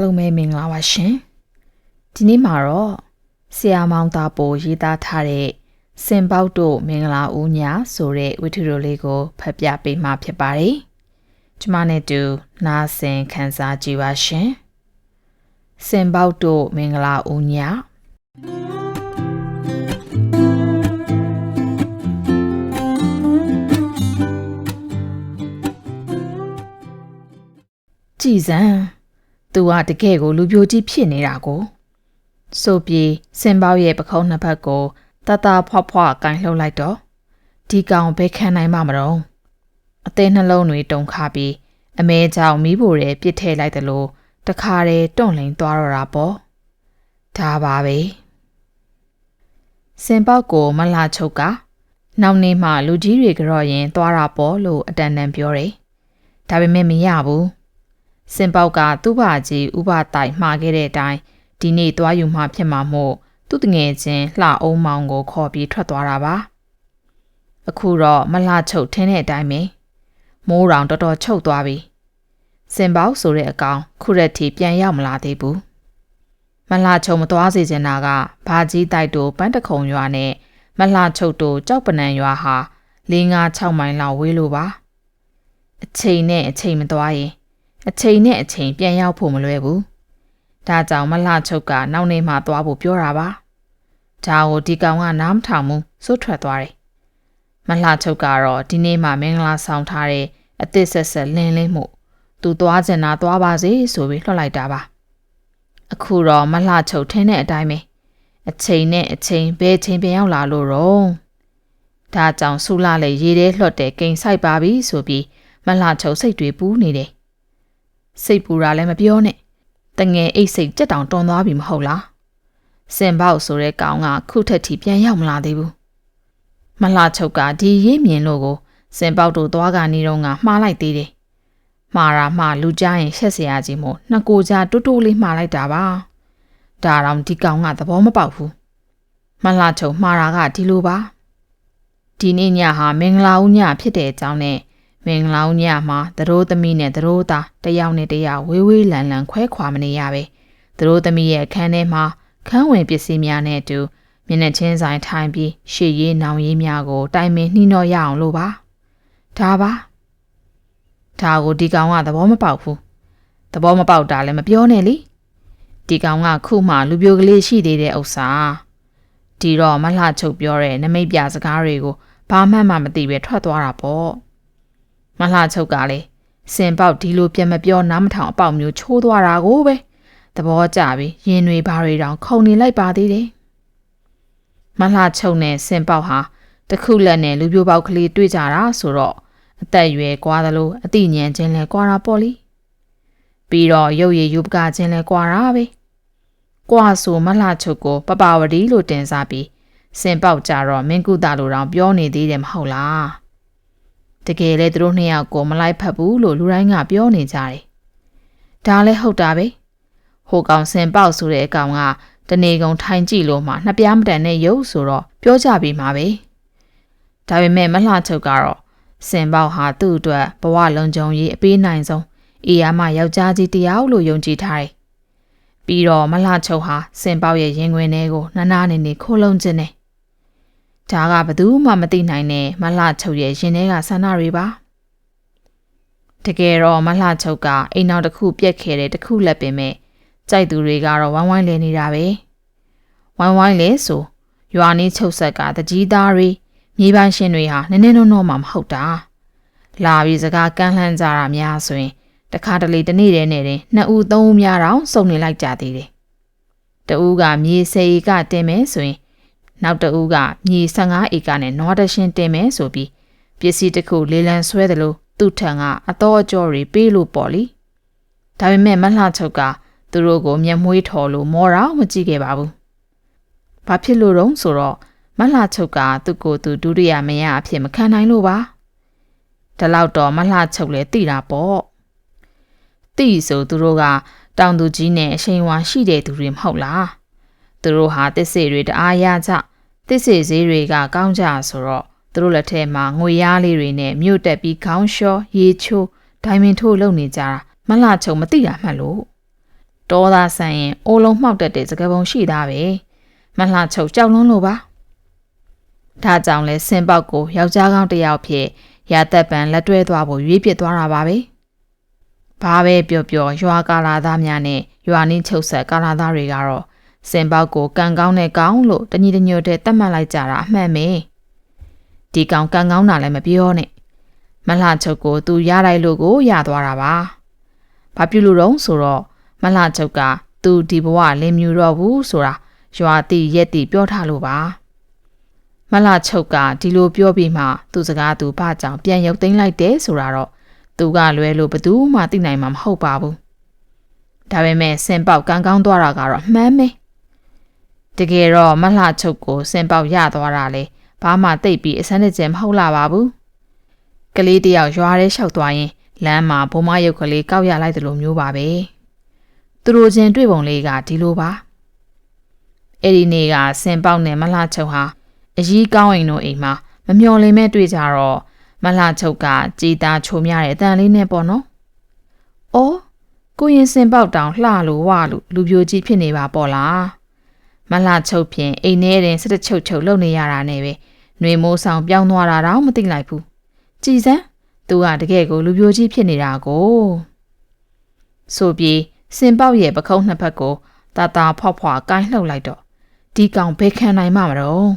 အားလုံးပဲမင်္ဂလာပါရှင်ဒီနေ့မှာတော့ဆရာမောင်သားပိုရေးသားထားတဲ့စင်ပေါက်တို့မင်္ဂလာဦးညာဆိုတဲ့ဝတ္ထုတော်လေးကိုဖတ်ပြပေးမှာဖြစ်ပါတယ်ကျမနဲ့တူနားဆင်ခံစားကြည့်ပါရှင်စင်ပေါက်တို့မင်္ဂလာဦးညာကြည်စံ သူကတကယ်ကိုလူပြိုကြီးဖြစ်နေတာကိုဆိုပြီးစင်ပေါက်ရဲ့ပခုံးနှစ်ဖက်ကိုတတဖွားဖွားကင်လှုပ်လိုက်တော့ဒီကောင်ဘဲခံနိုင်မှာမတော့အသေးနှလုံးတွေတုန်ခါပြီးအမဲကြောင်မိဖို့ရဲပြစ်ထည့်လိုက်တယ်လို့တခါတည်းတွန့်လိန်သွားတော့တာပေါ့ဒါပါပဲစင်ပေါက်ကိုမလာချုပ်ကနောက်နေ့မှလူကြီးတွေကြော်ရင်သွားတာပေါ့လို့အတန်တန်ပြောတယ်ဒါပေမဲ့မရဘူး စင်ပေါက်ကသူ့ဘာကြီးဥပတိုင်မှားခဲ့တဲ့အတိုင်းဒီနေ့သွားယူမှဖြစ်မှာမို့သူ့တငယ်ချင်းလှအုံးမောင်ကိုခေါ်ပြီးထွက်သွားတာပါအခုတော့မလှချုပ်ထင်းတဲ့အတိုင်းပဲမိုးရောင်တော်တော်ချုပ်သွားပြီစင်ပေါက်ဆိုတဲ့အကောင်ခုရက်ထိပြန်ရောက်မလာသေးဘူးမလှချုပ်မသွားစေချင်တာကဘာကြီးတိုက်တို့ပန်းတခုံရွာနဲ့မလှချုပ်တို့ကြောက်ပနံရွာဟာ၄၅6မိုင်လောက်ဝေးလို့ပါအချိန်နဲ့အချိန်မသွားရင် အချိန်နဲ့အချိန်ပြန်ရောက်ဖို့မလွယ်ဘူးဒါကြောင့်မလှချုပ်ကနောက်နေ့မှသွားဖို့ပြောတာပါဒါကိုဒီကောင်ကနားမထောင်ဘူးစွတ်ထွက်သွားတယ်မလှချုပ်ကတော့ဒီနေ့မှမင်္ဂလာဆောင်ထားတဲ့အသစ်ဆက်ဆက်လင်းလင်းမှုသူသွားကျင်တာသွားပါစေဆိုပြီးလွှတ်လိုက်တာပါအခုတော့မလှချုပ်ထင်းတဲ့အတိုင်းပဲအချိန်နဲ့အချိန်ဘယ်ချိန်ပြန်ရောက်လာလို့တော့ဒါကြောင့်ဆူလာလေရေထဲလွှတ်တဲ့ကိန်ဆိုင်ပါပြီဆိုပြီးမလှချုပ်စိတ်တွေပူးနေတယ် စိတ်ပူတာလည်းမပြောနဲ့တငယ်အိတ်စိတ်ကြက်တောင်တွန်သွားပြီမဟုတ်လားစင်ပေါက်ဆိုတဲ့ကောင်ကခုထက်ထိပြန်ရောက်မလာသေးဘူးမလှချုပ်ကဒီရေးမြင်လို့ကိုစင်ပေါက်တို့သွားကနေတော့ကမှားလိုက်သေးတယ်မှားတာမှားလူကြားရင်ရှက်စရာကြီးမို့နှစ်ကိုကြားတိုးတိုးလေးမှားလိုက်တာပါဒါတောင်ဒီကောင်ကသဘောမပေါက်ဘူးမလှချုပ်မှားတာကဒီလိုပါဒီနေ့ညဟာမင်္ဂလာဦးညဖြစ်တဲ့အကြောင်းနဲ့ မင်္ဂလာညမှာသတို့သမီးနဲ့သတို့သားတယောက်နဲ့တယောက်ဝေးဝေးလန်လန်ခွဲခွာမနေရပဲသတို့သမီးရဲ့အခန်းထဲမှာခန်းဝင်ပစ္စည်းများနဲ့အတူမျက်နှာချင်းဆိုင်ထိုင်ပြီးရှေ့ရေးနောင်ရေးများကို တိုင်ပင်နှီးနှောရအောင်လို့ပါဒါပါဒါကိုဒီကောင်ကသဘောမပေါက်ဘူးသဘောမပေါက်တာလည်းမပြောနဲ့လေဒီကောင်ကခုမှလူပြိုကလေးရှိသေးတဲ့ဥစ္စာဒီတော့မလှချုပ်ပြောတဲ့နမိတ်ပြစကားတွေကိုဘာမှမမသိပဲထွက်သွားတာပေါ့ မလှချုပ်ကလည်းစင်ပေါက်ဒီလိုပြန်မပြောနားမထောင်အပေါက်မျိုးချိုးသွားတာကိုပဲသဘောကျပြီးရင်တွေဘာတွေတောင်ခုန်နေလိုက်ပါသေးတယ်မလှချုပ်နဲ့စင်ပေါက်ဟာတခုလက်နဲ့လူပြိုပေါက်ကလေးတွေ့ကြတာဆိုတော့အသက်အရွယ်ကွာသလိုအသိဉာဏ်ချင်းလဲကွာတာပေါ့လေပြီးတော့ရုပ်ရည်ယူပကချင်းလဲကွာတာပဲကွာဆိုမလှချုပ်ကိုပပဝတီလို့တင်စားပြီးစင်ပေါက်ကြတော့မင်းကုသလိုတောင်ပြောနေသေးတယ်မဟုတ်လား တကယ်လဲသူတို့နှစ်ယောက်ကိုမလိုက်ဖက်ဘူးလို့လူတိုင်းကပြောနေကြတယ်။ဒါလည်းဟုတ်တာပဲ။ဟိုကောင်စင်ပေါက်ဆိုတဲ့အကောင်ကတနေကုန်ထိုင်ကြည့်လို့မှနှစ်ပြားမတန်တဲ့ရုပ်ဆိုတော့ပြောကြပြီမှာပဲ။ဒါပေမဲ့မလှချုပ်ကတော့စင်ပေါက်ဟာသူ့အတွက်ဘဝလုံးကြုံရေးအပေးနိုင်ဆုံးအေးရမယောက်ျားကြီးတယောက်လို့ယုံကြည်ထားတယ်။ပြီးတော့မလှချုပ်ဟာစင်ပေါက်ရဲ့ရင်ခွင်ထဲကိုနနာနေနေခိုးလုံးခြင်းနဲ့ ဒါကဘသူမှမသိနိုင်တဲ့မလှချုပ်ရဲ့ရင်ထဲကဆန္ဒတွေပါတကယ်တော့မလှချုပ်ကအိမ်နောက်တစ်ခုပြက်ခဲ့တဲ့တစ်ခုလက်ပင်မဲ့ကြိုက်သူတွေကတော့ဝိုင်းဝိုင်းလဲနေတာပဲဝိုင်းဝိုင်းလဲဆိုရွာနေချုပ်ဆက်ကတကြီးသားတွေမြေပိုင်ရှင်တွေဟာနည်းနည်းနော်နော်မှမဟုတ်တာလာပြီးစကားကန့်လှမ်းကြတာများဆိုရင်တခါတလေတနေ့တည်းနဲ့တင်နှစ်ဦးသုံးဦးများတော့စုံနေလိုက်ကြသေးတယ်တဦးကမြေစေကတင်မယ်ဆိုရင် နောက်တဦးကမြေ15ဧကနဲ့နွားတရှင်းတင်မယ်ဆိုပြီးပစ္စည်းတစ်ခုလေးလံဆွဲတယ်လို့သူ့ထံကအတော်အကျော်တွေပေးလို့ပေါ့လीဒါပေမဲ့မလှချုပ်ကသူတို့ကိုမျက်မွေးထော်လို့မော်တော့မကြည့်ခဲ့ပါဘူး။ဘာဖြစ်လို့တော့ဆိုတော့မလှချုပ်ကသူ့ကိုယ်သူဒုတိယမယားအဖြစ်မခံနိုင်လို့ပါ။ဒါလောက်တော့မလှချုပ်လည်းသိတာပေါ့။သိဆိုသူတို့ကတောင်သူကြီးနဲ့အချိန်ဝါရှိတဲ့သူတွေမဟုတ်လား။သူတို့ဟာတစ်စေတွေတအားရကြ တစ်စေဈေးတွေကကောင်းကြဆိုတော့သူတို့လက်ထဲမှာငွေရားလေးတွေနဲ့မြို့တက်ပြီးခေါင်းလျှောရေချိုးဒိုင်မင်ထိုးလုပ်နေကြတာမလှချုံမသိတာမှတ်လို့တောသားဆန်ရင်အိုးလုံးမှောက်တတ်တဲ့စကပုံရှိသားပဲမလှချုပ်ကြောက်လွန်းလို့ပါဒါကြောင့်လဲစင်ပေါက်ကိုယောက်ျားကောင်းတစ်ယောက်ဖြစ်ရာသက်ပံလက်တွဲသွားဖို့ရွေးပစ်သွားတာပါပဲဘာပဲပြောပြောရွာကာလာသားများနဲ့ရွာနင်းချုပ်ဆက်ကာလာသားတွေကတော့ စင်ပေါက်ကိုကံကောင်းတဲ့ကောင်းလို့တညီတညွတ်တဲ့တတ်မှတ်လိုက်ကြတာအမှန်ပဲဒီကောင်ကံကောင်းတာလည်းမပြောနဲ့မလှချုပ်ကိုသူရလိုက်လို့ကိုရသွားတာပါဘာဖြစ်လို့တော့ဆိုတော့မလှချုပ်ကသူဒီဘဝလင်းမြူတော့ဘူးဆိုတာရွာတိရက်တိပြောထားလို့ပါမလှချုပ်ကဒီလိုပြောပြီးမှသူ့စကားသူဘာကြောင့်ပြန်ရုပ်သိမ်းလိုက်တယ်ဆိုတာတော့သူကလွဲလို့ဘသူမှသိနိုင်မှာမဟုတ်ပါဘူးဒါပေမဲ့စင်ပေါက်ကန်းကောင်းသွားတာကတော့မှန်းပဲ တကယ်တော့မလှချုပ်ကိုစင်ပေါက်ရသွားတာလေဘာမှတိတ်ပြီးအစမ်းတကျမဟုတ်လာပါဘူးကလေးတယောက်ရွာထဲလျှောက်သွားရင်လမ်းမှာဘုံမရုပ်ကလေးကောက်ရလိုက်တယ်လို့မျိုးပါပဲသူတို့ချင်းတွေ့ပုံလေးကဒီလိုပါအဲ့ဒီနေ့ကစင်ပေါက်နဲ့မလှချုပ်ဟာအကြီးကောင်းအိမ်တို့အိမ်မှာမမျော်လင့်မဲ့တွေ့ကြတော့မလှချုပ်ကကြည်သားချုံမြတဲ့အတန်လေးနဲ့ပေါ့နော်။အော်ကိုရင်စင်ပေါက်တောင်လှလို့ဝလို့လူပြိုကြီးဖြစ်နေပါပေါ့လား။ မလှချုပ်ဖြင့်အိမ်ထဲတင်စက်ချုပ်ချုပ်လုပ်နေရတာနဲ့ပဲနှွေမိုးဆောင်ပြောင်းသွားတာတော့မသိလိုက်ဘူး။ကြည်စမ်းသူကတကယ်ကိုလူပြိုကြီးဖြစ်နေတာကိုဆိုပြီးစင်ပေါက်ရဲ့ပခုံးနှစ်ဖက်ကိုတာတာဖွားဖွားကိုင်းလှုပ်လိုက်တော့ဒီကောင်ဘယ်ခံနိုင်မှာမတော့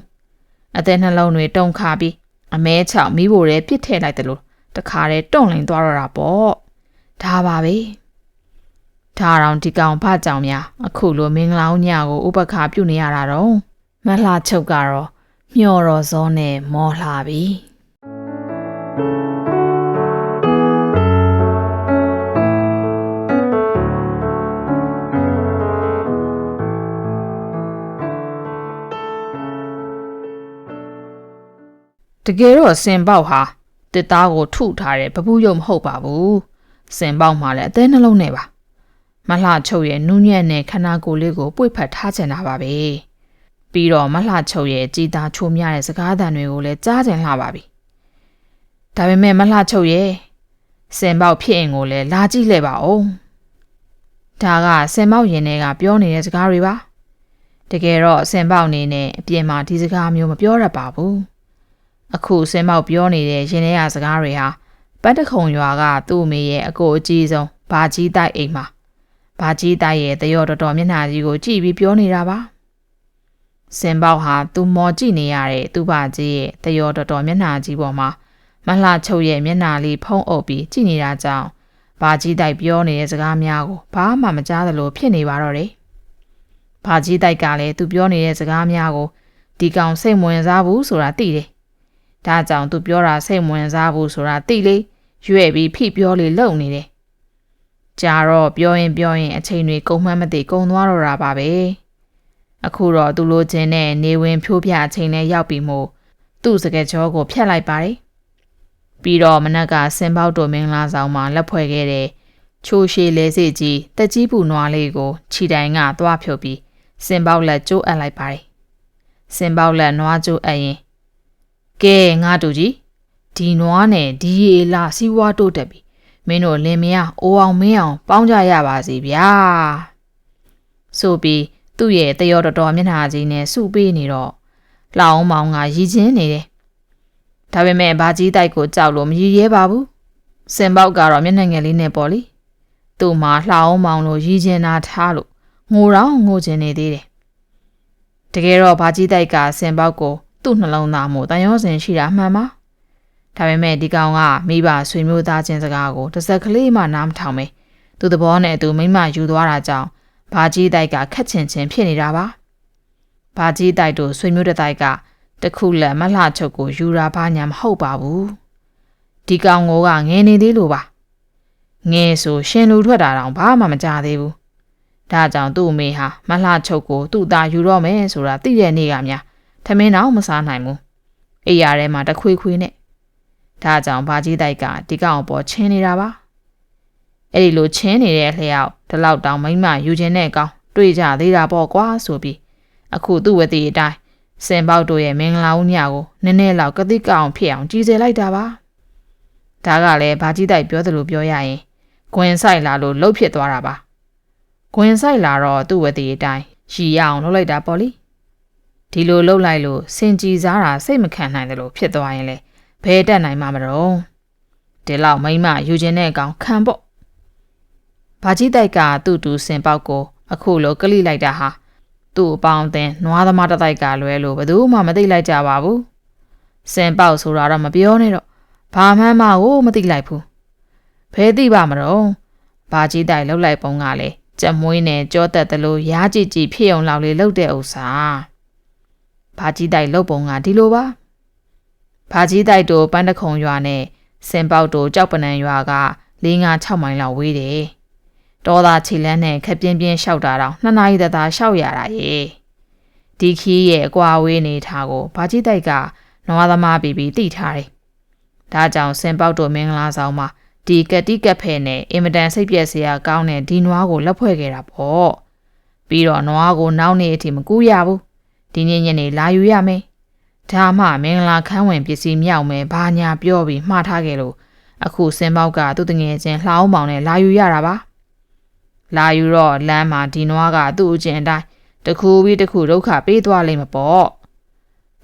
အသက်နှလုံးတွေတုန်ခါပြီးအမဲချောက်မိဖို့ရဲပြစ်ထည့်လိုက်တယ်လို့တခါတည်းတွန့်လင်သွားတော့တာပေါ့ဒါပါပဲ ဒါတော့ဒီကောင်ဖကြောင်များအခုလိုမင်္ဂလာညကိုဥပက္ခပြုနေရတာတော့မလှချုပ်ကတော့မျော်တော်စောနဲ့မောလှပြီတကယ်တော့စင်ပေါက်ဟာတစ်သားကိုထုထားတဲ့ပပူးရုံမဟုတ်ပါဘူးစင်ပေါက်မှာလည်းအသေးနှလုံးနဲ့ပါ မလှချုပ်ရဲ့နူးညံ့တဲ့ခနာကိုယ်လေးကိုပွေဖက်ထားချင်တာပါပဲပြီးတော့မလှချုပ်ရဲ့ကြည်သာချိုးမြတဲ့စကားသံတွေကိုလည်းကြားချင်လှပါပြီဒါပေမဲ့မလှချုပ်ရဲ့စင်ပေါက်ဖြစ်ရင်ကိုလည်းလာကြည့်လဲပါဦးဒါကစင်ပေါက်ရင်တွေကပြောနေတဲ့စကားတွေပါတကယ်တော့စင်ပေါက်အနေနဲ့အပြင်မှာဒီစကားမျိုးမပြောရပါဘူးအခုစင်မောက်ပြောနေတဲ့ရင်ထဲရစကားတွေဟာပတ်တခုံရွာကသူ့အမေရဲ့အကိုအကြီးဆုံးဘာကြီးတိုက်အိမ်မှာ ဘာကြီးတိုက်ရဲ့တရော်တော်တော်မျက်နှာကြီးကိုကြည့်ပြီးပြောနေတာပါစင်ပေါက်ဟာသူမော်ကြည့်နေရတဲ့သူ့ဘာကြီးရဲ့တရော်တော်တော်မျက်နှာကြီးပေါ်မှာမလှချုပ်ရဲ့မျက်နှာလေးဖုံးအုပ်ပြီးကြည့်နေတာကြောင့်ဘာကြီးတိုက်ပြောနေတဲ့စကားများကိုဘာမှမကြားသလိုဖြစ်နေပါတော့တယ်ဘာကြီးတိုက်ကလည်းသူပြောနေတဲ့စကားများကိုဒီကောင်စိတ်ဝင်စားဘူးဆိုတာသိတယ်ဒါကြောင့်သူပြောတာစိတ်ဝင်စားဘူးဆိုတာသိလေရွဲ့ပြီးဖိပြောလေလုံနေတယ် ကြာတော့ပြောရင်ပြောရင်အချိန်တွေကုန်မှန်းမသိကုန်သွားတော့တာပါပဲအခုတော့သူလိုချင်တဲ့နေဝင်ဖြိုးပြအချိန်နဲ့ရောက်ပြီမို့သူ့စကက်ကြောကိုဖျက်လိုက်ပါတယ်ပြီးတော့မနက်ကစင်ပေါက်တော်မင်္ဂလာဆောင်မှာလက်ဖွဲ့ခဲ့တဲ့ချိုးရှည်လဲစေကြီးတက်ကြီးပူနွားလေးကိုခြိတိုင်ကသွားဖြုတ်ပြီးစင်ပေါက်လက်ကျိုးအပ်လိုက်ပါတယ်စင်ပေါက်လက်နွားကျိုးအပ်ရင်ကဲငါတို့ကြီးဒီနွားနဲ့ဒီရေလာစီးဝါးတိုးတက်ပြီ မင်းတို့လင်မယားအိုအောင်မင်းအောင်ပေါင်းကြရပါစေဗျာဆိုပြီးသူ့ရဲ့တရောတော်တော်မျက်နှာကြီးနဲ့စုပေးနေတော့လောင်မောင်ကရည်ချင်းနေတယ်ဒါပေမဲ့ဘာကြီးတိုက်ကိုကြောက်လို့မရည်ရဲပါဘူးစင်ပေါက်ကတော့မျက်နှာငယ်လေးနဲ့ပေါ့လေသူ့မှာလှအောင်မောင်လို့ရည်ချင်းနာထားလို့ငိုတော့ငိုချင်နေသေးတယ်တကယ်တော့ဘာကြီးတိုက်ကစင်ပေါက်ကိုသူ့နှလုံးသားမို့တန်ရောစင်ရှိတာမှန်ပါ ဒါပေမဲ့ဒီကောင်ကမိဘဆွေမျိုးသားချင်းစကားကိုတစ်စက်ကလေးမှနားမထောင်ပဲသူသဘောနဲ့သူမိမယူသွားတာကြောင့်ဘာကြီးတိုက်ကခက်ချင်ချင်းဖြစ်နေတာပါဘာကြီးတိုက်တို့ဆွေမျိုးတတိုက်ကတခုလက်မလှချုပ်ကိုယူရာဘာညာမဟုတ်ပါဘူးဒီကောင်ကိုကငယ်နေသေးလို့ပါငယ်ဆိုရှင်လူထွက်တာတောင်ဘာမှမကြသေးဘူးဒါကြောင့်သူ့အမေဟာမလှချုပ်ကိုသူ့သားယူတော့မယ်ဆိုတာသိတဲ့နေ့ကများထမင်းတော့မစားနိုင်ဘူးအိယာထဲမှာတခွေခွေနဲ့ ဒါကြောင့်ဘာကြီးတိုက်ကဒီကောင်ပေါ်ချင်းနေတာပါအဲ့ဒီလိုချင်းနေတဲ့လျှောက်ဒီလောက်တောင်မိမယူခြင်းနဲ့ကောင်းတွေ့ကြသေးတာပေါ့ကွာဆိုပြီးအခုသူ့ဝတိအတိုင်းစင်ပေါက်တို့ရဲ့မင်္ဂလာဦးညကိုနည်းနည်းလောက်ကတိကအောင်ဖြစ်အောင်ကြီးစေလိုက်တာပါဒါကလည်းဘာကြီးတိုက်ပြောသလိုပြောရရင်ဂွင်ဆိုင်လာလို့လှုပ်ဖြစ်သွားတာပါဂွင်ဆိုင်လာတော့သူ့ဝတိအတိုင်းရီရအောင်လုပ်လိုက်တာပေါ့လေဒီလိုလုပ်လိုက်လို့စင်ကြည်စားတာစိတ်မခံနိုင်တယ်လို့ဖြစ်သွားရင်လေ ဘယ်တက်နိုင်မှာမတော့ဒီလောက်မိမယူခြင်းတဲ့အကောင်ခံပေါ့ဘာကြီးတိုက်ကသူ့တူစင်ပေါက်ကိုအခုလိုကလိလိုက်တာဟာသူ့အပေါင်းအသင်းနွားသမားတစ်တိုက်ကလွဲလို့ဘယ်သူမှမသိလိုက်ကြပါဘူးစင်ပေါက်ဆိုတာတော့မပြောနဲ့တော့ဘာမှန်းမကိုမသိလိုက်ဘူးဘယ်သိပါမတော့ဘာကြီးတိုက်လှုပ်လိုက်ပုံကလေကြက်မွေးနဲ့ကြောတက်တယ်လို့ရားကြည့်ကြည့်ဖြစ်အောင်လောက်လေးလှုပ်တဲ့ဥစ္စာဘာကြီးတိုက်လှုပ်ပုံကဒီလိုပါ ဘာကြီးတိုက်တို့ပန်းတခုံရွာနဲ့စင်ပေါက်တို့ကြောက်ပနံရွာက၄၅6မိုင်လောက်ဝေးတယ်တောသားခြေလန်းနဲ့ခက်ပြင်းပြင်းရှောက်တာတော့နှစ်နာရီတသာရှောက်ရတာရေဒီခီးရဲ့အကွာဝေးနေထားကိုဘာကြီးတိုက်ကနွားသမားပြီးပြီးတိထားတယ်ဒါကြောင့်စင်ပေါက်တို့မင်္ဂလာဆောင်မှာဒီကတိကက်ဖဲနဲ့အင်မတန်စိတ်ပြက်စရာကောင်းတဲ့ဒီနွားကိုလက်ဖွဲ့ခဲ့တာပေါ့ပြီးတော့နွားကိုနောက်နေ့အထိမကူးရဘူးဒီနေ့ညနေလာယူရမယ် ဒါမှမင်္ဂလာခန်းဝင်ပစ္စည်းမြောက်မယ်ဘာညာပြောပြီးမှားထားခဲ့လို့အခုစင်ပေါက်ကသူ့တငယ်ချင်းလှောင်းမောင်နဲ့လာယူရတာပါလာယူတော့လမ်းမှာဒီနွားကသူ့အကျင့်အတိုင်းတခုပြီးတခုဒုက္ခပေးသွားလိမ့်မပေါ့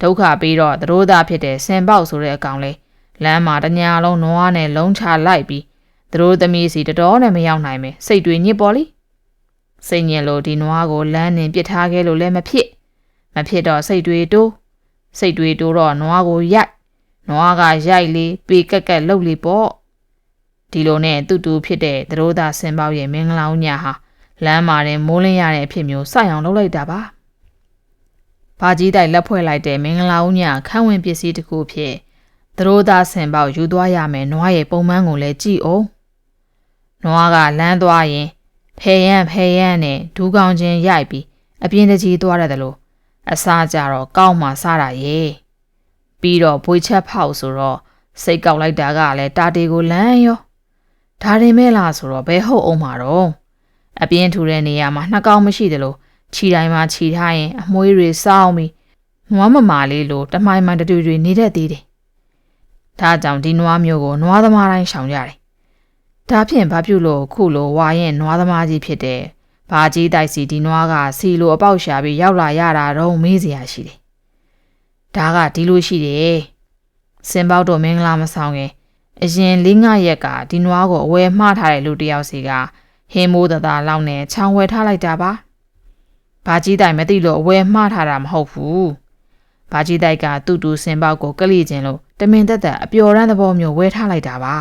ဒုက္ခပေးတော့သတို့သားဖြစ်တဲ့စင်ပေါက်ဆိုတဲ့အကောင်လေးလမ်းမှာတညာလုံးနွားနဲ့လုံးချလိုက်ပြီးသူတို့သမီးစီတတော်နဲ့မရောက်နိုင်ပဲစိတ်တွေညစ်ပေါ်လိစိတ်ညစ်လို့ဒီနွားကိုလမ်းနှင်ပစ်ထားခဲ့လို့လည်းမဖြစ် မဖြစ်တော့စိတ်တွေတိုး စိတ်တွေတိုးတော့နွားကိုရိုက်နွားကရိုက်လေပေကက်ကက်လှုပ်လေပေါ့ဒီလိုနဲ့တူတူဖြစ်တဲ့သရိုးသားစင်ပေါက်ရဲ့မင်္ဂလာဦးညာဟာလမ်းမှာတင်မိုးလင်းရတဲ့အဖြစ်မျိုးစိုက်အောင်လုပ်လိုက်တာပါဘာကြီးတိုက်လက်ဖွဲ့လိုက်တဲ့မင်္ဂလာဦးညာခန်းဝင်ပစ္စည်းတစ်ခုဖြစ်သူတို့သားဆင်ပေါက်ယူသွားရမယ်နွားရဲ့ပုံမှန်ကိုလည်းကြည့်အောင်နွားကလမ်းသွားရင်ဖဲရန်ဖဲရန်နဲ့ဒူးကောင်းချင်းရိုက်ပြီးအပြင်းတကြီးသွားရတယ်လို့ အစားကြတော့ကောက်မှစားတာရေပြီးတော့ဘွေချက်ဖောက်ဆိုတော့စိတ်ကောက်လိုက်တာကလည်းတာတီကိုလမ်းရောဒါရင်မဲလားဆိုတော့ဘယ်ဟုတ်အောင်မှာတော့အပြင်းထူတဲ့နေရာမှာနှကောင်းမရှိတယ်လို့ခြီတိုင်းမှာခြီထားရင်အမွှေးတွေစောင်းပြီးနွားမမာလေးလိုတမိုင်းမှန်တူတွေနေတတ်သေးတယ်ဒါကြောင့်ဒီနွားမျိုးကိုနွားသမားတိုင်းရှောင်ကြတယ်။ဒါဖြင့်ဘာဖြစ်လို့ခုလိုဝါရင်နွားသမားကြီးဖြစ်တဲ့ ဘာကြီးတိုက်စီဒီနွားကစီလိုအပေါက်ရှာပြီးရောက်လာရတာတော့မေးစရာရှိတယ်။ဒါကဒီလိုရှိတယ်။စင်ပေါက်တို့မင်္ဂလာမဆောင်ခင်အရင်၄၅ရက်ကဒီနွားကိုအဝယ်မှားထားတဲ့လူတယောက်စီကဟင်းမိုးတသားလောက်နဲ့ချောင်းဝဲထားလိုက်တာပါ။ဘာကြီးတိုင်မသိလို့အဝယ်မှားထားတာမဟုတ်ဘူး။ဘာကြီးတိုက်ကတူတူစင်ပေါက်ကိုကလိကျင်လို့တမင်သက်သက်အပျော်ရမ်းသဘောမျိုးဝဲထားလိုက်တာပါ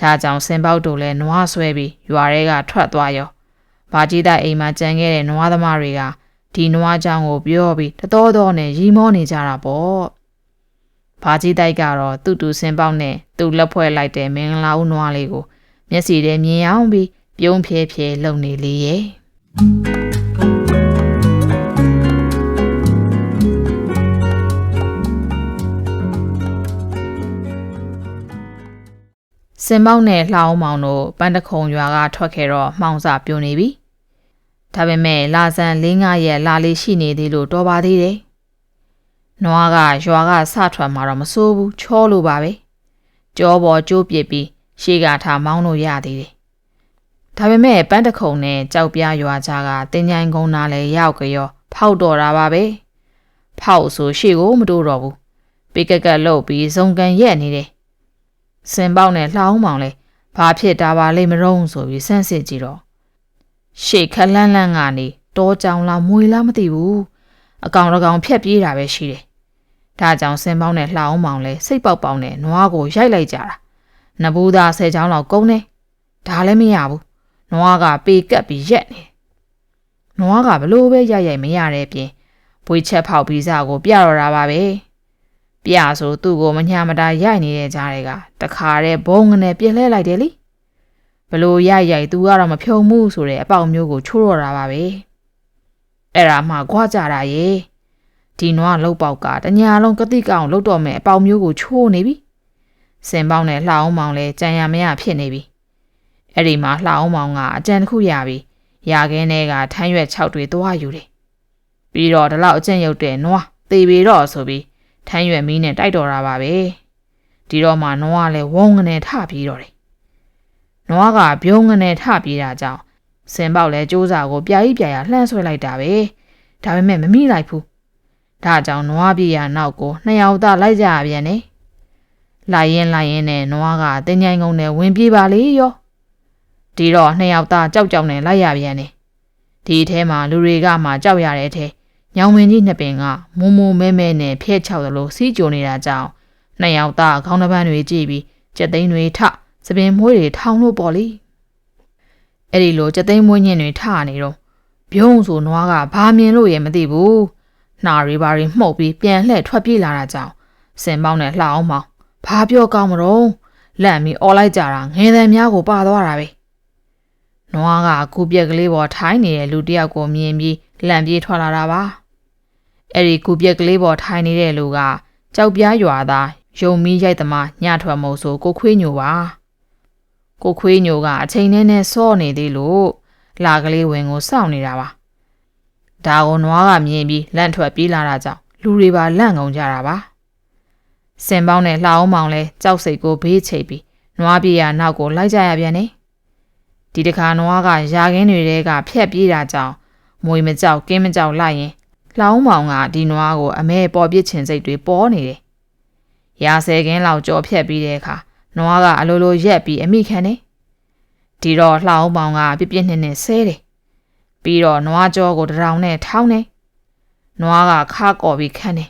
ဒါကြောင့်စင်ပေါက်တို့လည်းနွားဆွဲပြီးရွာထဲကထွက်သွားရော ဘာကြီးတဲ့အိမ်မှာကြံခဲ့တဲ့နွားသမားတွေကဒီနွားကြောင်ကိုပြောပြီးတတော်တော်နဲ့ရီမောနေကြတာပေါ့ဘာကြီးတိုက်ကတော့သူ့တူစင်ပေါက်နဲ့သူ့လက်ဖွဲ့လိုက်တဲ့မင်္ဂလာဦးနွားလေးကိုမျက်စီထဲမြင်အောင်ပြီးပြုံးဖြဲဖြဲလုံနေလေရဲ့စင်ပေါက်နဲ့လှောင်းမောင်တို့ပန်းတခုံရွာကထွက်ခဲ့တော့မှောင်စာပြိုနေပြီ။ ဒါပေမဲ့လာဆန်၄၅ရက်လာလေးရှိနေသေးလို့တော်ပါသေးတယ်။နွားကရွာကစထွက်มาတော့မစိုးဘူးချောလို့ပါပဲ။ကြောပေါ်ကျိုးပစ်ပြီးရှေ့ကထားမောင်းလို့ရသေးတယ်။ဒါပေမဲ့ပန်းတခုံနဲ့ကြောက်ပြားရွာကြားကတင်ញိုင်းကုန်းသားလည်းရောက်ကြောဖောက်တော်တာပါပဲ။ဖောက်ဆိုရှေ့ကိုမတိုးတော့ဘူး။ပိကက်ကက်လုတ်ပြီးဇုံကန်ရက်နေတယ်။စင်ပေါက်နဲ့လှောင်းမောင်လဲဘာဖြစ်တာပါလိမ့်မရုံးဆိုပြီးဆန်းစစ်ကြည့်တော့ ရှေ့ခလန်းလန်းကနေတောကြောင်လားမွေလားမသိဘူးအကောင်တကောင်ဖြက်ပြေးတာပဲရှိတယ်ဒါကြောင့်စင်ပေါက်နဲ့လှောင်းမောင်လဲစိတ်ပေါက်ပေါက်နဲ့နွားကိုရိုက်လိုက်ကြတာနဘူးသားဆယ်ချောင်းလောက်ကုန်းနေဒါလည်းမရဘူးနွားကပေကပ်ပြီးရက်နေနွားကဘလို့ပဲရိုက်ရိုက်မရတဲ့ပြင်ပွေးချက်ဖောက်ပြီးစားကို ပြတော့တာပါပဲပြဆိုသူ့ကိုမညာမတာရိုက်နေတဲ့ကြားတွေကတခါတည်းဘုံငနဲ့ပြက်လှဲလိုက်တယ်လी ဘလို့ရိုက်ရိုက်သူကတော့မဖြုံမှုဆိုတဲ့အပေါက်မျိုးကိုချိုးတော့တာပါပဲအဲ့ဒါမှခွာကြတာရေဒီနွားလှုပ်ပေါက်ကတညာလုံးကတိကောင်လှုပ်တော့မယ်အပေါက်မျိုးကိုချိုးနေပြီစင်ပေါက်နဲ့လှအောင်မောင်လဲကြံရမရဖြစ်နေပြီအဲ့ဒီမှာလှအောင်မောင်ကအကြံတစ်ခုရပြီရာခင်းထဲကထမ်းရွက်6တွေသွားယူတယ်ပြီးတော့ဒီလောက်အကျင့်ရုပ်တဲ့နွားသေပြီတော့ဆိုပြီးထမ်းရွက်မီးနဲ့တိုက်တော်တာပါပဲဒီတော့မှနွားလည်းဝုန်းငနဲ့ထပြီးတော့တယ် နွားကပြုံးငနဲ့ထပြီးတာကြောင့်စင်ပေါက်လဲစူးစာကိုပြာကြီးပြာရလှမ်းဆွဲလိုက်တာပဲဒါပေမဲ့မမိလိုက်ဘူးဒါကြောင့်နွားပြေရနောက်ကိုနှစ်ယောက်သားလိုက်ကြရပြန်နေလိုက်ရင်လိုက်ရင်နဲ့နွားကတင်းញိုင်းကုန်းနဲ့ဝင်ပြေးပါလေရောဒီတော့နှစ်ယောက်သားကြောက်ကြောက်နဲ့လိုက်ရပြန်နေဒီအထဲမှာလူတွေကမှကြောက်ရတဲ့အထဲညောင်မင်းကြီးနှစ်ပင်ကမုံမုံမဲမဲနဲ့ဖျက်ချောက်သလိုစီးကြိုနေတာကြောင့်နှစ်ယောက်သားခေါင်းတစ်ပန်းတွေကြည့်ပြီးကြက်သိန်းတွေထ စပင်မွေးတွေထောင်းလို့ပေါ့လေအဲ့ဒီလိုကြက်သိန်းမွေးညင်တွေထနေတော့ပြုံးဆိုနွားကဘာမြင်လို့ရမသိဘူးနှာရီပါရီမှုတ်ပြီးပြန်လှည့်ထွက်ပြေးလာတာကြောင့်စင်ပေါင်းနဲ့လှအောင်မောင်ဘာပြောကောင်းမလို့လန့်ပြီးអော်လိုက်ကြတာငယ်တဲ့များကိုပါသွားတာပဲနွားကကူပြက်ကလေးပေါ်ထိုင်းနေတဲ့လူတစ်ယောက်ကိုမြင်ပြီးလန့်ပြေးထွက်လာတာပါအဲ့ဒီကူပြက်ကလေးပေါ်ထိုင်းနေတဲ့လူကကြောက်ပြားရွာသားယုံမီးရိုက်သမားညထွက်မို့ဆိုကိုခွေးညိုပါ ကိုခွေးညိုကအချိန်နဲ့နဲ့စော့နေသေးလို့လာကလေးဝင်ကိုစောင့်နေတာပါဒါကိုနွားကမြင်ပြီးလန့်ထွက်ပြေးလာတာကြောင့်လူတွေပါလန့်ကုန်ကြတာပါစင်ပေါင်းနဲ့လှအောင်မောင်လဲကြောက်စိတ်ကိုဘေးချိတ်ပြီးနွားပြေးရနောက်ကိုလိုက်ကြရပြန်နေဒီတခါနွားကရာခင်းတွေတဲကဖြက်ပြေးတာကြောင့်မွေမကြောက်ကင်းမကြောက်လိုက်ရင်လှအောင်မောင်ကဒီနွားကိုအမဲပေါ်ပစ်ချင်စိတ်တွေပေါ်နေတယ်ရာဆယ်ကင်းလောက်ကြော်ဖြက်ပြီးတဲ့အခါ နွားကအလိုလိုရက်ပြီးအမိခံနေဒီတော့လှအောင်မောင်ကပြပြနှစ်နှစ်ဆဲတယ်ပြီးတော့နွားကြောကိုတရောင်နဲ့ထောင်းနေနွားကခါကော်ပြီးခန်းနေ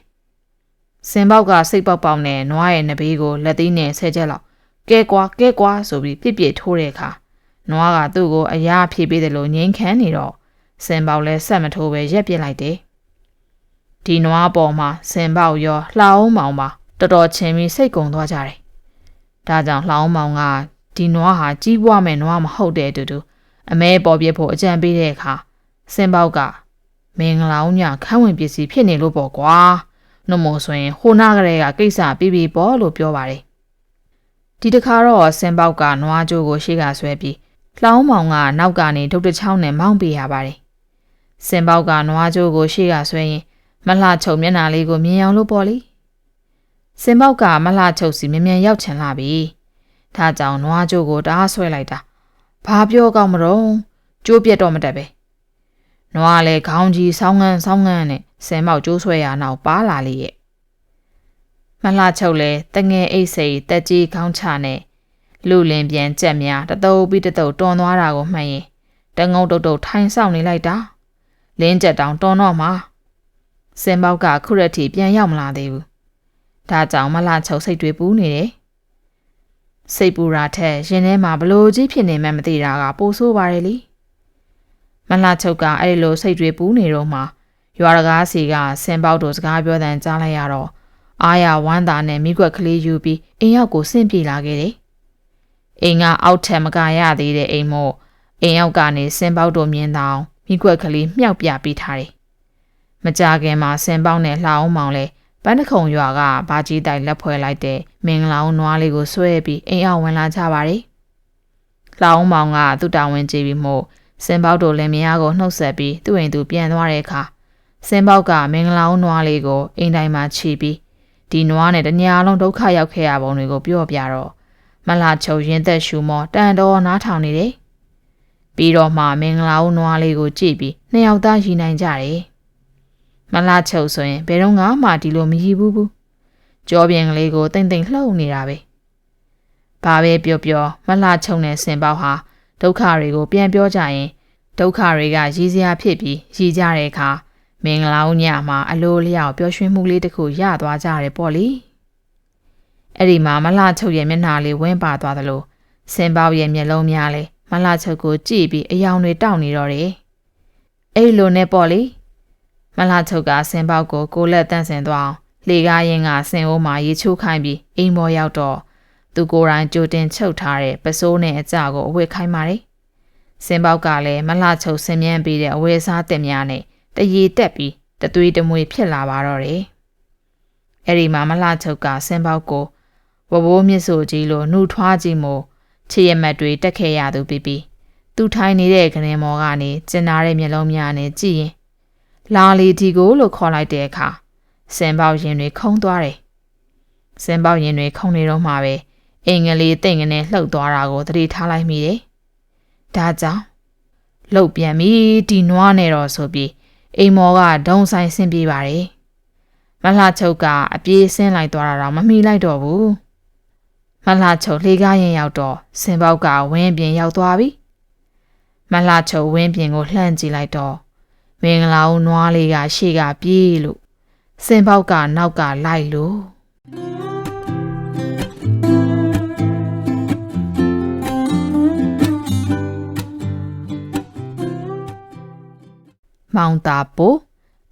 စင်ပေါက်ကစိတ်ပေါက်ပေါက်နဲ့နွားရဲ့နဘေးကိုလက်သေးနဲ့ဆဲချက်လောက်ကဲကွာကဲကွာဆိုပြီးပြစ်ပြစ်ထိုးတဲ့အခါနွားကသူ့ကိုအရာဖြေပေးတယ်လို့ငိမ့်ခမ်းနေတော့စင်ပေါက်လဲဆက်မထိုးပဲရက်ပြစ်လိုက်တယ်ဒီနွားပေါ်မှာစင်ပေါက်ရောလှအောင်မောင်ပါတော်တော်ချင်းပြီးစိတ်ကုံသွားကြတယ် ဒါကြောင့်လှအောင်မောင်ကဒီနွားဟာကြီးပွားမဲ့နွားမဟုတ်တဲ့အတူတူအမဲပေါ်ပြဖို့အကြံပေးတဲ့အခါစင်ပေါက်ကမင်္ဂလာဦးညခန်းဝင်ပစ္စည်းဖြစ်နေလို့ပေါ့ကွာနှမို့ဆိုရင်ဟိုနာကလေးကကိစ္စပြီးပြီပေါ့လို့ပြောပါတယ်ဒီတခါတော့စင်ပေါက်ကနွားကြိုးကိုရှေ့ကဆွဲပြီးလှောင်းမောင်ကနောက်ကနေဒုတ်တချောင်းနဲ့မောင်းပေးရပါတယ်စင်ပေါက်ကနွားကြိုးကိုရှေ့ကဆွဲရင်မလှချုံမျက်နှာလေးကိုမြင်အောင်လို့ပေါ့လေ စင်မောက်ကမလှချုပ်စီမြန်မြန်ရောက်ချင်လာပြီ။ဒါကြောင့်နွားကျိုးကိုတအားဆွဲလိုက်တာ။ဘာပြောကောင်းမတော့ကျိုးပြက်တော့မတတ်ပဲ။နွားလည်းခေါင်းကြီးဆောင်းငန်းဆောင်းငန်းနဲ့စင်မောက်ကျိုးဆွဲရအောင်ပါလာလေရဲ့။မလှချုပ်လည်းတငယ်အိတ်စိတ်တက်ကြီးခေါင်းချနဲ့လူလင်ပြန်ကြက်များတတုပ်ပြီးတတုပ်တွန်သွားတာကိုမှန်ရင်တငုံတုတ်တုတ်ထိုင်ဆောင်နေလိုက်တာလင်းကြက်တောင်တွန်တော့မှာစင်ပေါက်ကခုရက်ထီပြန်ရောက်မလာသေးဘူး ဒါကြောင့်မလှချုပ်စိတ်တွေပူးနေတယ်စိတ်ပူတာထက်ရင်ထဲမှာဘလို့ကြီးဖြစ်နေမှမသိတာကပိုဆိုးပါတယ်လေမလှချုပ်ကအဲ့ဒီလိုစိတ်တွေပူးနေတော့မှရွာတကားစီကဆင်ပေါက်တို့စကားပြောတဲ့ကြားလိုက်ရတော့အာရဝမ်းသာနဲ့မိကွက်ကလေးယူပြီးအိမ်ရောက်ကိုဆင့်ပြေလာခဲ့တယ်အိမ်ကအောက်ထက်မကရသေးတဲ့အိမ်မို့အိမ်ရောက်ကနေဆင်ပေါက်တို့မြင်တောင်မိကွက်ကလေးမြှောက်ပြပေးထားတယ်မကြခင်မှာဆင်ပေါက်နဲ့လှအောင်မောင်လဲ ပန်းတခုံရွာကဘာကြီးတိုင်လက်ဖွဲ့လိုက်တဲ့မင်္ဂလာဦးနွားလေးကိုဆွဲပြီးအိမ်အောင်ဝင်လာကြပါတယ်။လှအောင်မောင်ကသူ့တာဝန်ကြည့်ပြီးမို့စင်ပေါက်တို့လင်မယားကိုနှုတ်ဆက်ပြီးသူ့အိမ်သူပြန်သွားတဲ့အခါစင်ပေါက်ကမင်္ဂလာဦးနွားလေးကိုအိမ်တိုင်းမှာခြိပြီးဒီနွားနဲ့တညာလုံးဒုက္ခရောက်ခဲ့ရပုံတွေကိုပြောပြတော့မလာချုပ်ရင်သက်ရှူမောတန်တော်နားထောင်နေတယ်။ပြီးတော့မှမင်္ဂလာဦးနွားလေးကိုကြည့်ပြီးနှစ်ယောက်သားရီနိုင်ကြတယ် မလှချုပ်ဆိုရင်ဘယ်တော့မှဒီလိုမရည်ဘူးဘူးကြောပြင်ကလေးကိုတိမ်တိမ်လှုပ်နေတာပဲဘာပဲပြောပြောမလှချုပ်တဲ့စင်ပေါက်ဟာဒုက္ခတွေကိုပြန်ပြောကြရင်ဒုက္ခတွေကရည်စရာဖြစ်ပြီးရည်ကြတဲ့အခါမင်္ဂလာဦးညမှာအလိုလျောက်ပျော်ရွှင်မှုလေးတစ်ခုရသွားကြတယ်ပေါ့လေအဲ့ဒီမှာမလှချုပ်ရဲ့မျက်နှာလေးဝင်းပါသွားသလိုစင်ပေါက်ရဲ့မျက်လုံးများလည်းမလှချုပ်ကိုကြည့်ပြီးအယောင်တွေတောက်နေတော့တယ်အဲ့လိုနဲ့ပေါ့လေ မလှချုပ်ကဆင်ပေါက်ကိုကိုလက်တန့်စင်သွားအောင်လေကားရင်ကဆင်အိုးမှာရေချိုးခိုင်းပြီးအိမ်ပေါ်ရောက်တော့သူကိုယ်တိုင်ကြိုတင်ချုပ်ထားတဲ့ပစိုးနဲ့အကြကိုအဝတ်ခိုင်းပါတယ်။စင်ပေါက်ကလည်းမလှချုပ်ဆင်မြန်းပြီးတဲ့အဝတ်စားတင်များနဲ့တရေတက်ပြီးတသွေးတမွေဖြစ်လာပါတော့တယ်။အဲ့ဒီမှာမလှချုပ်ကဆင်ပေါက်ကိုဝဘိုးမြစ်ဆိုကြီးလိုနှူထွားကြီးမို့ခြေရမက်တွေတက်ခဲ့ရသူပြီးပြီးသူထိုင်နေတဲ့ခရင်မော်ကနေကျင်နာတဲ့မျက်လုံးများနဲ့ကြည့်ရင် လာလီဒီကိုလို့ခေါ်လိုက်တဲ့အခါစင်ပေါရင်တွေခုံသွားတယ်။စင်ပေါရင်တွေခုံနေတော့မှပဲအင်္ဂလိပ်တိတ်ငနဲ့လှုပ်သွားတာကိုသတိထားလိုက်မိတယ်။ဒါကြောင့်လှုပ်ပြန်ပြီဒီနွားနဲ့တော့ဆိုပြီးအိမ်မော်ကဒုံဆိုင်ဆင်းပြေးပါတယ်မလှချုပ်ကအပြေးဆင်းလိုက်သွားတာတော့မမီလိုက်တော့ဘူးမလှချုပ်လှေကားရင်ရောက်တော့စင်ပေါက်ကဝင်းပြင်ရောက်သွားပြီမလှချုပ်ဝင်းပြင်ကိုလှမ်းကြည့်လိုက်တော့ မင်္ဂလာဦးနွားလေးကရှေ့ကပြေးလို့စင်ပေါက်ကနောက်ကလိုက်လို့မောင်တာပို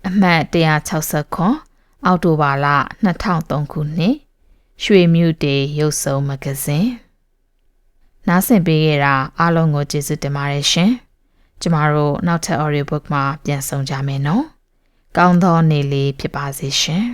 အမှတ်160ခွန်အောက်တိုဘာလ2003ခုနှစ်ရွှေမြူတေရုပ်စုံမဂဇင်းနားဆင်ပေးခဲ့တာအားလုံးကိုကျေးဇူးတင်ပါတယ်ရှင် ကျမတို့နောက်ထပ် audio book မှာပြန်ဆောင်ကြမယ်နော်ကောင်းသောနေ့လေးဖြစ်ပါစေရှင်